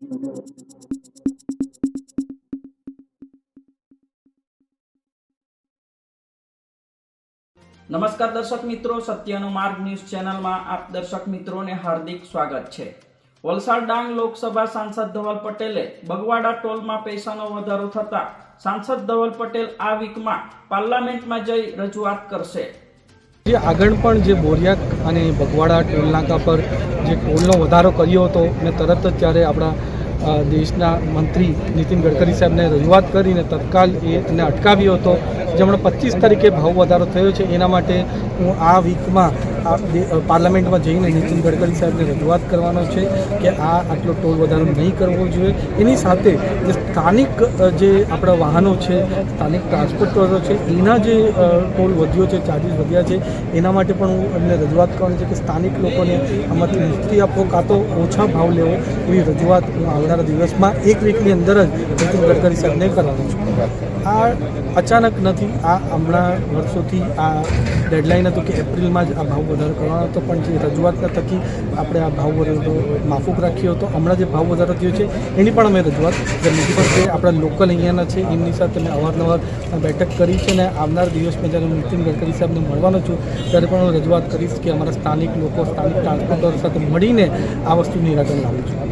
નમસ્કાર દર્શક મિત્રો, સત્યનો માર્ગ ન્યૂઝ ચેનલમાં આપ દર્શક મિત્રોને હાર્દિક સ્વાગત છે. વલસાડ ડાંગ લોકસભા સાંસદ ધવલ પટેલે બગવાડા ટોલમાં પૈસાનો વધારો થતા સાંસદ ધવલ પટેલ આ વીકમાં પાર્લામેન્ટમાં જઈ રજૂઆત કરશે. જે આગળ પણ જે બોરિયાક અને બગવાડા ટોલ નાકા પર જે ટોલનો વધારો કર્યો હતો ને તરત જ ત્યારે આપણા દેશના મંત્રી નીતિન ગડકરી સાહેબને રજૂઆત કરીને તત્કાલ એને અટકાવ્યો હતો. જેમણે પચીસ તારીખે ભાવ વધારો થયો છે, એના માટે હું આ વીકમાં પાર્લામેન્ટમાં જઈને નીતિન ગડકરી સાહેબને રજૂઆત કરવાનો છે કે આ આટલો ટોલ વધારો નહીં કરવો જોઈએ. એની સાથે જે સ્થાનિક જે આપણા વાહનો છે, સ્થાનિક ટ્રાન્સપોર્ટરો છે, એના જે ટોલ વધ્યો છે ચાર્જીસ વધ્યા છે, એના માટે પણ હું એમને રજૂઆત કરવાની છે કે સ્થાનિક લોકોને આમાંથી મુક્તિ આપવો કાં તો ઓછા ભાવ લેવો એવી રજૂઆત હું આવનારા દિવસમાં એક વીકની અંદર જ નીતિન ગડકરી સાહેબને કરવાનો છું. આ અચાનક નથી, આ હમણાં વર્ષોથી આ ડેડલાઇન હતું કે એપ્રિલમાં જ આ ભાવ વધારો કરવાનો હતો, પણ જે રજૂઆતના થકી આપણે આ ભાવ વધારો માફૂક રાખ્યો હતો. હમણાં જે ભાવ વધારો થયો છે, એની પણ અમે રજૂઆત કરી પણ જે આપણા લોકલ અહીંયાના છે, એમની સાથે મેં અવારનવાર બેઠક કરી છે અને આવનાર દિવસમાં જ્યારે હું નીતિન ગડકરી સાહેબને મળવાનો છું, ત્યારે પણ હું રજૂઆત કરીશ કે અમારા સ્થાનિક લોકો, સ્થાનિક ટ્રાન્સપોર્ટર સાથે મળીને આ વસ્તુ નિરાકરણ લાવું છું.